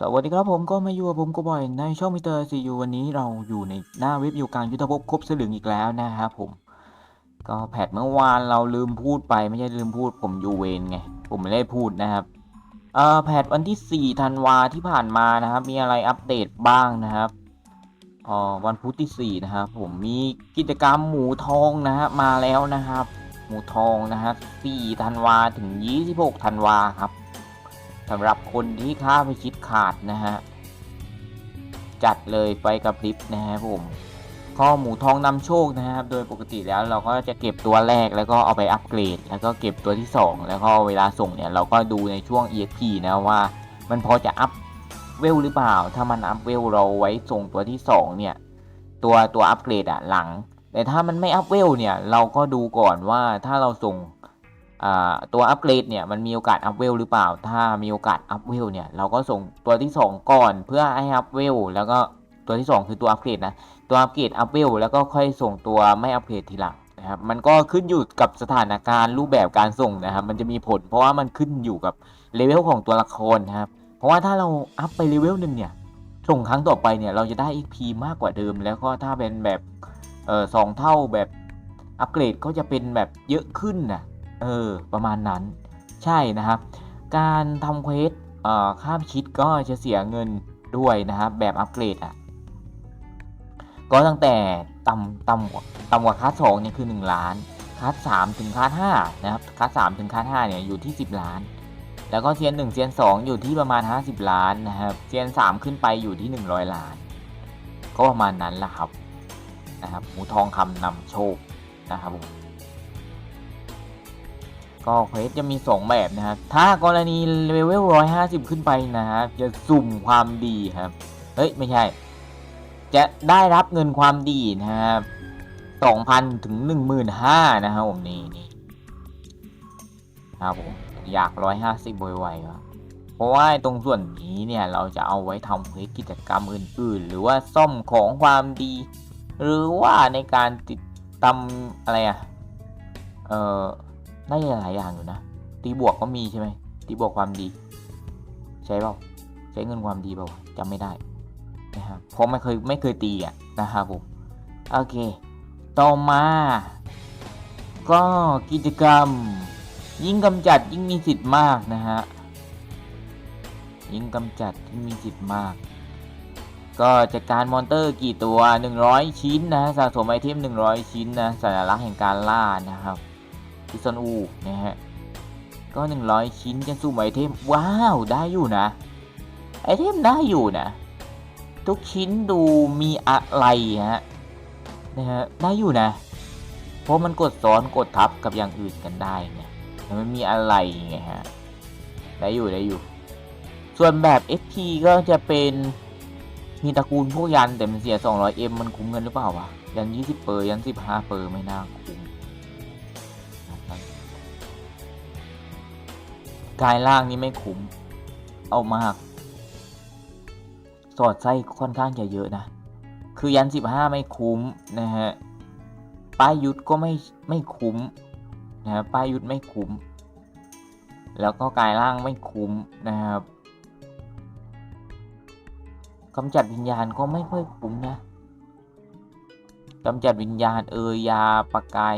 สวัสดีครับผมก็มาอยู่กับผมก็บ่อยในช่องมิเตอร์ซียูวันนี้เราอยู่ในหน้าเว็บอยู่กลางยุทธภพครบสลึงอีกแล้วนะครับผม ก็แพทเมื่อวานเราลืมพูดไปไม่ใช่ลืมพูดผมอยู่เวรไง ผมไม่ได้พูดนะครับเอ่อแพทวันที่4ธันวาที่ผ่านมานะครับ มีอะไรอัปเดตบ้างนะครับอ่อวันพุธที่4นะครับผมมีกิจกรรมหมูทองนะฮะมาแล้วนะครับ หมูทองนะฮะ4ธันวาถึง 26ธันวาครับ สำหรับคนที่ค่าไปชิดขาดนะฮะ จัดเลยไฟกระพริบนะฮะผมข้อหมูทองนำโชคนะครับ โดยปกติแล้วเราก็จะเก็บตัวแรกแล้วก็เอาไปอัปเกรด แล้วก็เก็บตัวที่ 2 แล้วก็เวลาส่งเนี่ยเราก็ดูในช่วง EXP นะว่า มันพอจะอัพเวลหรือเปล่า ถ้ามันอัพเวลเราไว้ส่งตัวที่ 2 เนี่ย ตัวตัวอัปเกรดอะหลัง แต่ถ้ามันไม่อัพเวลเนี่ยเราก็ดูก่อนว่าถ้าเราส่ง ตัวอัปเกรดเนี่ยมันมีโอกาสอัพเวลหรือเปล่า ถ้ามีโอกาสอัพเวลเนี่ยเราก็ส่งตัวที่ 2 ก่อนเพื่อให้อัพเวลแล้วก็ตัวที่ 2 คือตัวอัปเกรดนะตัวอัปเกรดอัพเวลแล้วก็ค่อยส่งตัวไม่อัปเกรดทีหลังนะครับมันก็ขึ้นอยู่กับสถานการณ์รูปแบบการส่งนะครับมันจะมีผล เพราะว่ามันขึ้นอยู่กับเลเวลของตัวละครนะครับเพราะว่าถ้าเราอัพไปเลเวลหนึ่งเนี่ยส่งครั้งต่อไปเนี่ยเราจะได้ XP มากกว่าเดิม แล้วก็ถ้าเป็นแบบเออสองเท่าแบบอัปเกรดก็จะเป็นแบบเยอะขึ้นนะ เออ ประมาณนั้น ใช่นะครับ การทำเควสเอ่อข้ามชิดก็จะเสียเงินด้วยนะครับ แบบอัปเกรดอะ ก็ตั้งแต่ต่ำต่ำกว่าต่ำกว่าคัสสองเนี่ยคือ 1 ล้าน คัสสามถึงคัสห้านะครับ คัสสามถึงคัสห้าเนี่ยอยู่ที่ 10 ล้าน แล้วก็เซียนหนึ่งเซียนสองอยู่ที่ประมาณ 50 ล้านนะครับ เซียนสามขึ้นไปอยู่ที่ 100 ล้าน ก็ประมาณนั้นแหละครับ นะครับหมูทองคำนำโชคนะครับผม ก็เควสจะมี 2 แบบนะครับถ้ากรณีเลเวล150 ขึ้นไปนะครับ จะสุ่มความดีครับ เฮ้ย ไม่ใช่ จะได้รับเงินความดีนะครับ 2,000 ถึง 15,000นะครับผมนี่นี่ครับผมอยาก 150ไวๆวะเพราะว่าตรงส่วนนี้เนี่ยเราจะเอาไว้ทำเควสกิจกรรมอื่น ๆ หรือว่าซ่อมของความดี หรือว่าในการติดตามอะไรอะเอ่อ น่าจะหลายอย่างอยู่นะ ตีบวกก็มีใช่ไหมตีบวกความดี ใช่เปล่าใช้เงินความดีเปล่าจำไม่ได้นะครับเพราะไม่เคยไม่เคยตีอะนะครับผมโอเค ต่อมา ก็กิจกรรม ยิ่งกำจัดยิ่งมีสิทธิ์มากนะฮะยิ่งกำจัดยิ่งมีสิทธิ์มาก ก็จัดการมอนเตอร์กี่ตัว 100 ชิ้นนะสะสมไอเทม 100 ชิ้นนะสัญลักษณ์แห่งการล่านะครับ พิซอนอูนะฮะก็ 100 ชิ้นจะสุ่มไอเทม ว้าว ได้อยู่นะ ไอเทมได้อยู่นะ ทุกชิ้นดูมีอะไรฮะนะฮะได้อยู่นะ เพราะมันกดซ้อนกดทับกับอย่างอื่นกันได้ไงมันมีอะไรไงฮะได้อยู่ได้อยู่ ส่วนแบบ FP ก็จะเป็นมีตระกูลพวกยันแต่มันเสีย 200M มันคุ้มเงินหรือเปล่าวะยัน 20 เปอร์ยัน 15 เปอร์ไม่น่าคุ้ม กายล่างนี่ไม่คุ้มเอามาก สอดไส้ค่อนข้างจะเยอะนะ คือยันสิบห้าไม่คุ้มนะฮะ ป้ายยุทธก็ไม่ไม่คุ้มนะฮะป้ายยุทธไม่คุ้ม แล้วก็กายล่างไม่คุ้มนะครับกำจัดวิญญาณก็ไม่ค่อยคุ้มนะกำจัดวิญญาณเออยาประกาย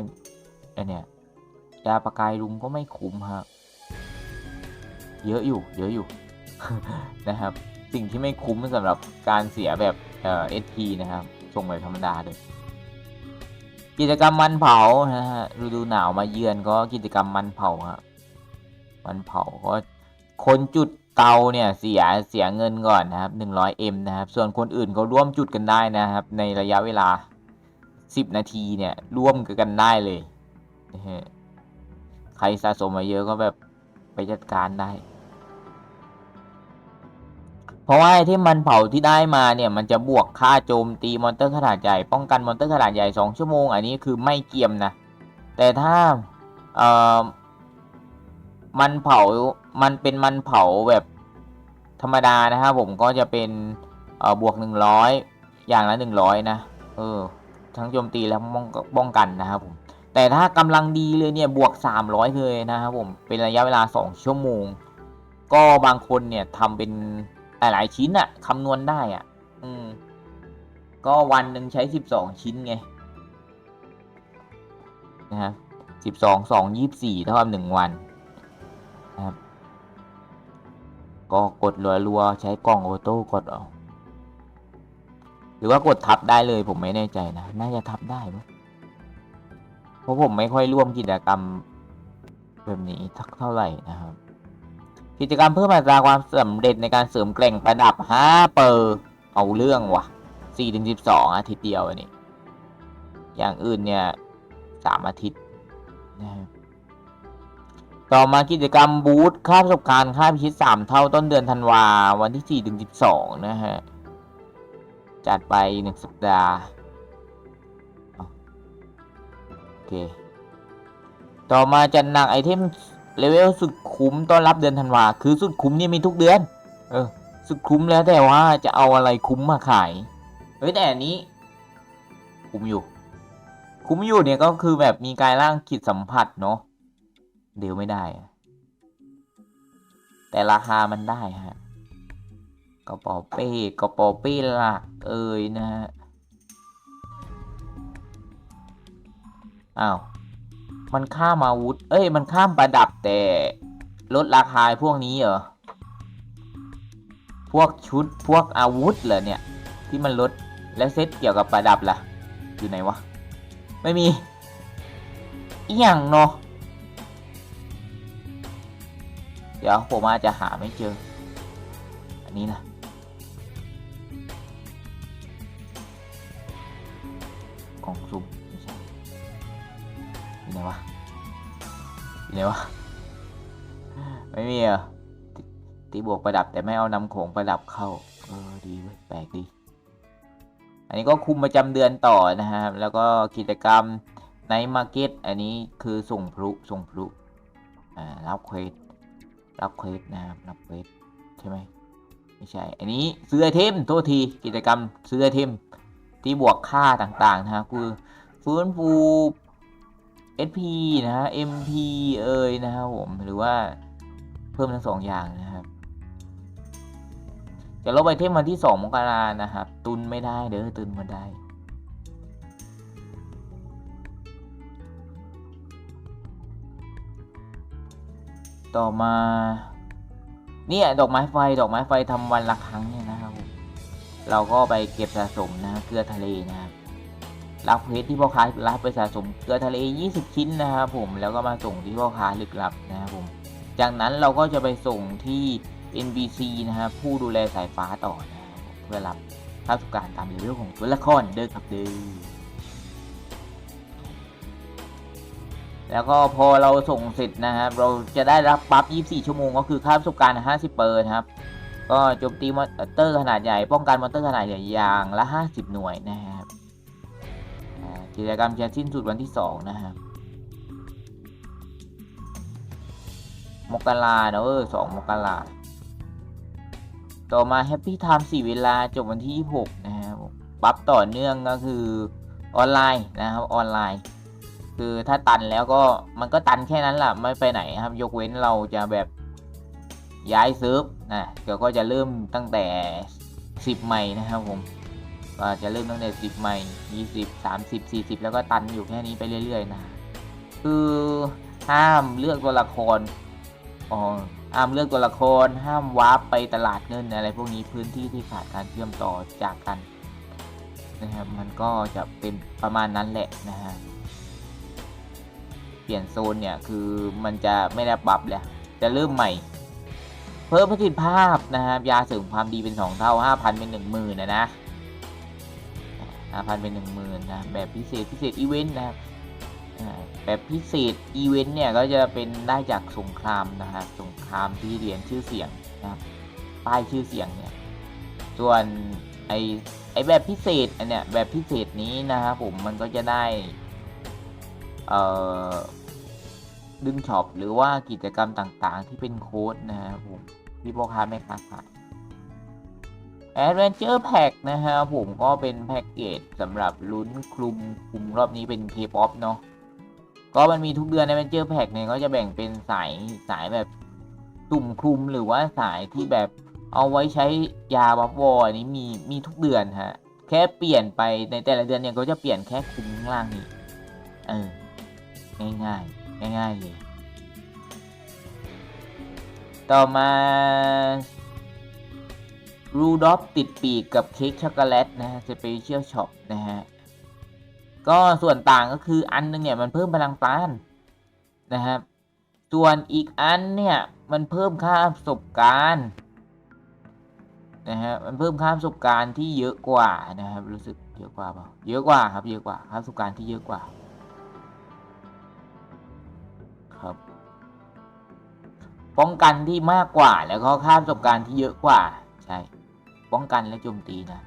ไอเนี่ยยาประกายลุงก็ไม่คุ้มครับ เยอะอยู่เยอะอยู่นะครับ สิ่งที่ไม่คุ้มสำหรับการเสียแบบเอ่อ SP นะครับส่งแบบธรรมดาเลยกิจกรรมมันเผานะฮะฤดูหนาวมาเยือนก็กิจกรรมมันเผาครับมันเผาก็คนจุดเตาเนี่ยเสียเสียเงินก่อนนะครับ 100M นะครับ ส่วนคนอื่นก็ร่วมจุดกันได้นะครับ ในระยะเวลา 10 นาทีเนี่ยร่วมกันได้เลย ใครสะสมมาเยอะก็แบบไปจัดการได้ เพราะว่าไอ้ที่มันเผาที่ได้มาเนี่ยมันจะบวกค่าโจมตีมอนเตอร์ขนาดใหญ่ป้องกันมอนเตอร์ขนาดใหญ่ 2 ชั่วโมง อันนี้คือไม่เกียมนะ แต่ถ้าเอ่อมันเผามันเป็นมันเผาแบบธรรมดานะครับผมก็จะเป็นเอ่อบวก 100 อย่างละ 100 นะเออทั้งโจมตีและป้องป้องกันนะครับผมแต่ถ้ากำลังดีเลยเนี่ยบวก 300 เลยนะครับผมเป็นระยะเวลา 2 ชั่วโมง ก็บางคนเนี่ยทำเป็น หลายๆชิ้นอะคำนวณได้อะอืม ก็วันหนึ่งใช้สิบสองชิ้นไงนะครับสิบสองสองยี่สี่เท่ากับหนึ่งวันนะครับ ก็กดรัวๆใช้กล่องออโต้กดเอาหรือว่ากดทับได้เลยผมไม่แน่ใจนะ น่าจะทับได้ปะเพราะผมไม่ค่อยร่วมกิจกรรมแบบนี้ทักเท่าไหร่นะครับ กิจกรรมเพิ่มอัตราความสำเร็จในการเสริมแกร่งประดับ5เปอร์เอาเรื่องว่ะ4ถึง12 อาทิตย์เดียวอันนี้อย่างอื่นเนี่ย3อาทิตย์นะครับต่อมากิจกรรมบูธค่าประสบการณ์ค่าพิชิต3เท่าต้นเดือนธันวาวันที่ 4 ถึง 12 นะฮะ จัดไป 1 สัปดาห์ โอเค ต่อมาจัดหนักไอเทมเลเวลสุด คุ้มต้อนรับเดือนธันวาคือสุดคุ้มเนี่ยมีทุกเดือน เออ สุดคุ้มแล้วแต่ว่าจะเอาอะไรคุ้มมาขายเฮ้ยแต่อันนี้ คุ้มอยู่ คุ้มอยู่เนี่ยก็คือแบบมีกายร่างขีดสัมผัสเนาะเดี๋ยวไม่ได้ แต่ราคามันได้ฮะกระเป๋าเป้กระเป๋าเป้หลักเอ่ยนะฮะอ้าวมันข้ามอาวุธ เอ้ย มันข้ามประดับแต่ ลดราคาพวกนี้เหรอ พวกชุดพวกอาวุธเหรอเนี่ย ที่มันลดแล้วเซตเกี่ยวกับประดับล่ะ อยู่ไหนวะ ไม่มีอีหยังเนาะเดี๋ยวผมอาจจะหาไม่เจอ อันนี้นะกล่องซุ่มไม่ใช่อยู่ไหนวะอยู่ไหนวะ ไม่มีอะตีบวกประดับแต่ไม่เอานำโขงประดับเข้า เออดีเว้ยแปลกดี อันนี้ก็คุมประจำเดือนต่อนะครับแล้วก็กิจกรรมในมาร์เก็ตอันนี้คือส่งพลุส่งพลุอ่ารับเควสรับเควสนะครับรับเควสใช่ไหมไม่ใช่ อันนี้ซื้อไอเทมโทษทีกิจกรรมซื้อไอเทมที่บวกค่าต่างๆนะครับคือฟื้นฟู SP นะฮะ MP เอ่ยนะครับผมหรือว่า พิ่มทั้งสองอย่างนะครับจะลบไอเทมวันที่2มกรานะครับ ตุนไม่ได้เด้อตุนมาได้ต่อมาเนี่ยดอกไม้ไฟดอกไม้ไฟทำวันละครั้งเนี่ยนะครับ เราก็ไปเก็บสะสมนะเกลือทะเลนะครับรับเพชรที่พ่อค้ารับไปสะสมเกลือทะเล 20 ชิ้นนะครับผมแล้วก็มาส่งที่พ่อค้าลึกลับนะครับผม จากนั้นเราก็จะไปส่งที่ NBC นะครับผู้ดูแลสายฟ้าต่อนะครับเพื่อรับค่าสุการตามเลเวลของตัวละครเด้อครับเด้อแล้วก็พอเราส่งเสร็จนะครับ เราจะได้รับบัฟ24 ชั่วโมงก็คือค่าประสบการณ์ 50 เปอร์นะครับ ก็โจมตีมอนเตอร์ขนาดใหญ่ ป้องกันมอนเตอร์ขนาดใหญ่อย่างละ 50 หน่วยนะครับกิจกรรมจะสิ้นสุดวันที่ 2 นะครับ มกราเนอะเออสองมกราต่อมาแฮปปี้ไทม์สี่เวลาจบวันที่ 26 นะครับปั๊บต่อเนื่องก็คือออนไลน์นะครับออนไลน์ คือถ้าตันแล้วก็มันก็ตันแค่นั้นแหละไม่ไปไหนครับ ยกเว้นเราจะแบบย้ายเซิร์ฟนะเดี๋ยวก็จะเริ่มตั้งแต่ 10 ใหม่นะครับผมก็จะเริ่มตั้งแต่ 10 ใหม่ 20 30 40 แล้วก็ตันอยู่แค่นี้ไปเรื่อย ๆ นะ คือห้ามเลือกตัวละคร อ๋อห้ามเลือกตัวละคร ห้ามวาร์ปไปตลาดเงินอะไรพวกนี้พื้นที่ที่ขาดการเชื่อมต่อจากกันนะครับ มันก็จะเป็นประมาณนั้นแหละนะฮะ เปลี่ยนโซนเนี่ยคือมันจะไม่ได้ปรับเลยจะเริ่มใหม่ เพิ่มประสิทธิภาพนะครับยาเสริมความดีเป็น 2 เท่า 5,000 เป็น 10,000นะนะ5,000 เป็น 10,000นะแบบพิเศษพิเศษอีเวนต์นะครับ แบบพิเศษอีเวนต์เนี่ยก็จะเป็นได้จากสงครามนะฮะสงครามที่เหรียญชื่อเสียงนะครับป้ายชื่อเสียงเนี่ยส่วนไอไอแบบพิเศษอันเนี้ยแบบพิเศษนี้นะครับผมมันก็จะได้เอ่อดึงช็อปหรือว่ากิจกรรมต่างๆ ที่เป็นโค้ดนะครับผมที่พ่อค้าแม่ค้าขาย Adventure Pack นะครับผมก็เป็นแพ็กเกจสำหรับลุ้นคลุมคลุมรอบนี้เป็น K-POP เนาะ ก็มันมีทุกเดือน Adventure Pack เนี่ยก็จะแบ่งเป็นสายสายแบบตุ่มคลุมหรือว่าสายที่แบบเอาไว้ใช้ยาบัฟวอร์นี้มีมีทุกเดือนฮะ แค่เปลี่ยนไปในแต่ละเดือนเนี่ยก็จะเปลี่ยนแค่คุมข้างล่างนี่เออง่ายง่ายๆง่ายๆเลยต่อมารูดอฟติดปีกกับเค้กช็อกโกแลตนะฮะสเปเชียลช็อปนะฮะ ก็ส่วนต่างก็คืออันนึงเนี่ยมันเพิ่มพลังต้านนะครับส่วนอีกอันเนี่ยมันเพิ่มค่าประสบการณ์นะฮะมันเพิ่มค่าประสบการณ์ที่เยอะกว่านะครับรู้สึกเยอะกว่าเปล่าเยอะกว่าครับเยอะกว่าค่าประสบการณ์ที่เยอะกว่าครับป้องกันที่มากกว่าแล้วก็ค่าประสบการณ์ที่เยอะกว่าใช่ป้องกันและโจมตีนะ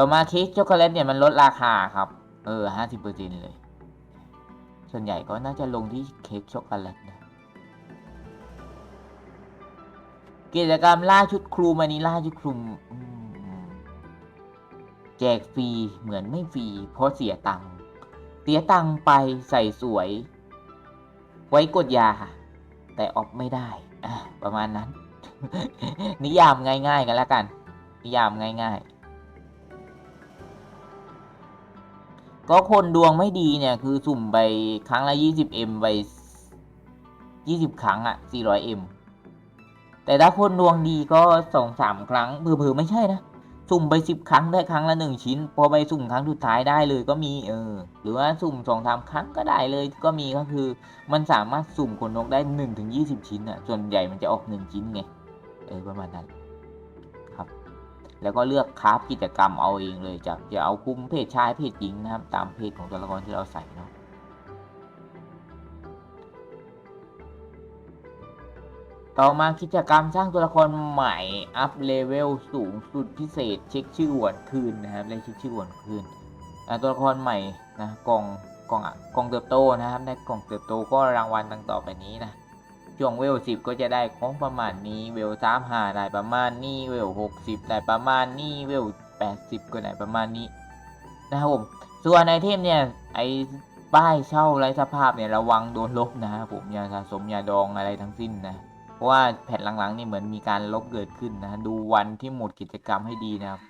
ต่อมาเค้กช็อกโกแลตเนี่ยมันลดราคาครับ เออห้าสิบเปอร์เซ็นเลย ส่วนใหญ่ก็น่าจะลงที่เค้กช็อกโกแลตนะกิจกรรมล่าชุดคลุมอันนี้ล่าชุดคลุมแจกฟรีเหมือนไม่ฟรีเพราะเสียตังค์เสียตังค์ไปใส่สวย ไว้กดยา แต่ออฟไม่ได้ประมาณนั้น นิยามง่าย ๆ กันแล้วกัน นิยามง่าย ๆ ก็คนดวงไม่ดีเนี่ย คือสุ่มไปครั้งละ 20m ไป 20 ครั้งอะ 400m แต่ถ้าคนดวงดีก็สองสามครั้งเผื่อๆไม่ใช่นะ สุ่มไปสิบครั้งได้ครั้งละหนึ่งชิ้น พอไปสุ่มครั้งสุดท้ายได้เลยก็มีเออ หรือว่าสุ่มสองสามครั้งก็ได้เลยก็มีก็คือ มันสามารถสุ่มขนนกได้หนึ่งถึงยี่สิบชิ้นอะส่วนใหญ่มันจะออกหนึ่งชิ้นไง เออประมาณนั้น แล้วก็เลือกคราฟกิจกรรมเอาเองเลยจะจะเอาคุมเพศชายเพศหญิงนะครับ ตามเพศของตัวละครที่เราใส่เนาะต่อมากิจกรรมสร้างตัวละครใหม่ อัพเลเวลสูงสุดพิเศษ เช็คชื่อหวนคืนนะครับได้เช็คชื่อหวนคืนตัวละครใหม่นะกล่องกล่องอะกล่องเติบโตนะครับได้กล่องเติบโตก็รางวัลดังต่อไปนี้นะ ช่วงเวลสิบก็จะได้ของประมาณนี้ เวลสามห้าได้ประมาณนี้ เวลหกสิบได้ประมาณนี้ เวลแปดสิบก็ได้ประมาณนี้นะครับผม ส่วนไอเทมเนี่ยไอป้ายเช่าไร้สภาพเนี่ยระวังโดนลบนะครับผมยาสะสมยาดองอะไรทั้งสิ้นนะเพราะว่าแผ่นหลังๆนี่เหมือนมีการลบเกิดขึ้นนะดูวันที่หมดกิจกรรมให้ดีนะครับ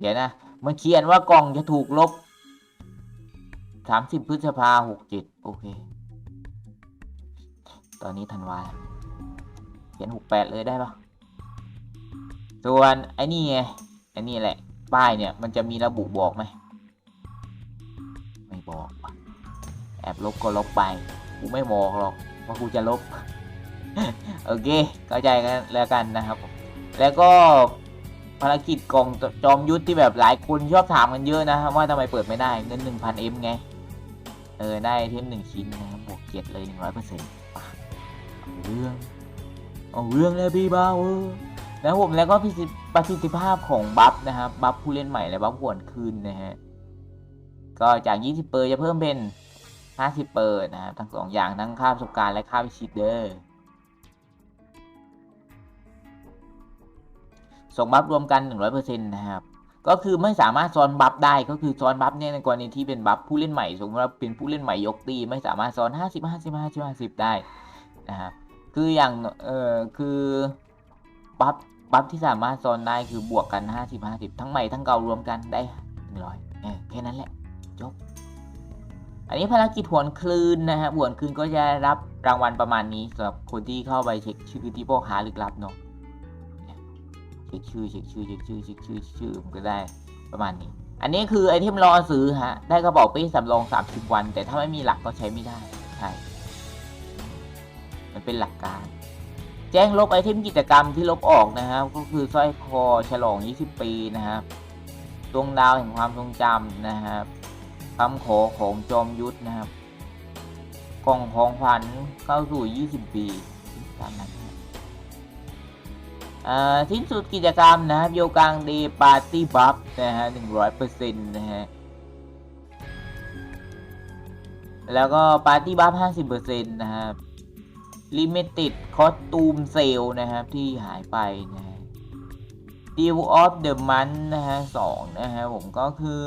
เดี๋ยวนะมันเขียนว่ากล่องจะถูกลบ30พฤษภาหกเจ็ดโอเค ตอนนี้ธันวาแล้วเขียนหกแปดเลยได้ปะส่วนไอ้นี่ไงไอ้นี่แหละ ป้ายเนี่ยมันจะมีระบุบอกไหมไม่บอกว่ะแอบลบก็ลบไปกูไม่บอกหรอกว่ากูจะลบ โอเค เข้าใจกันแล้วกันนะครับแล้วก็ภารกิจกล่องจอมยุทธที่แบบหลายคนชอบถามกันเยอะนะครับว่าทำไมเปิดไม่ได้เงิน 1,000M ไง เออ ได้เทมหนึ่งชิ้นนะครับบวกเจ็ดเลย100%ป่ะเปอาเซ็นต์ รื่องเอาเรื่องเลยพี่บ้าเออนะผมแล้วก็ประสิทธิประสิทธิภาพของบัฟนะครับบัฟผู้เล่นใหม่และบัฟหวนคืนนะฮะก็จาก 20 เปอร์จะเพิ่มเป็น 50 เปอร์นะครับทั้งสองอย่างทั้งค่าประสบการณ์และค่าวิชิตเดอร์ส่งบัฟรวมกัน 100%นะครับก็คือไม่สามารถซ้อนบัฟได้ก็คือซ้อนบัฟเนี่ยในกรณีที่เป็นบัฟผู้เล่นใหม่สมมติว่าเป็นผู้เล่นใหม่ยกตีไม่สามารถซ้อน 50 50 50 50 ได้ นะครับ คืออย่างเออคือบัฟบัฟที่สามารถซ้อนได้คือบวกกัน 50 50 ทั้งใหม่ทั้งเก่ารวมกันได้ 100เออแค่นั้นแหละจบอันนี้ภารกิจหวนคลืนนะฮะหวนคลืนก็จะรับรางวัลประมาณนี้สำหรับคนที่เข้าไปเช็คชื่อที่พ่อค้าลึกลับเนาะเช็คชื่อเช็คชื่อเช็คชื่อเช็คชื่อชื่อมันก็ได้ประมาณนี้ อันนี้คือไอเทมรอซื้อฮะได้กระเป๋าเป้สำรอง 30 วัน แต่ถ้าไม่มีหลักก็ใช้ไม่ได้ใช่ มันเป็นหลักการ แจ้งลบไอเทมกิจกรรมที่ลบออกนะครับ ก็คือสร้อยคอฉลอง 20 ปีนะครับดวงดาวแห่งความทรงจำนะครับคำขอของจอมยุทธนะครับ กล่องของขวัญเข้าสู่ 20 ปีตามนั้นสิ้นสุดกิจกรรมนะครับโยกังเดย์ปาร์ตี้บัฟนะฮะ100%นะฮะแล้วก็ปาร์ตี้บัฟ50%นะครับลิมิเต็ดคอส ตูมเซลนะครับ ที่หายไปนะฮะ Deal of the Month นะฮะ2นะฮะผมก็คือ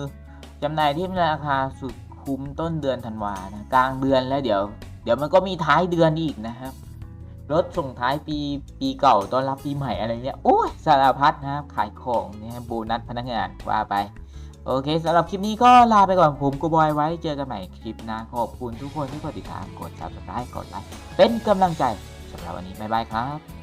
จำหน่ายที่ราคาสุดคุ้มต้นเดือนธันวานะกลางเดือนแล้วเดี๋ยว เดี๋ยวมันก็มีท้ายเดือนอีกนะครับรถส่งท้ายปีปีเก่าต้อนรับปีใหม่อะไรเงี้ยโอ้ยสารพัดนะครับขายของเนี่ยโบนัสพนักงานว่าไป โอเคสำหรับคลิปนี้ก็ลาไปก่อนผมกูบอยไว้เจอกันใหม่คลิปหน้าขอบคุณทุกคนที่กดติดตามกดซับสไครต์กดไลค์เป็นกำลังใจสำหรับวันนี้บ๊ายบายครับ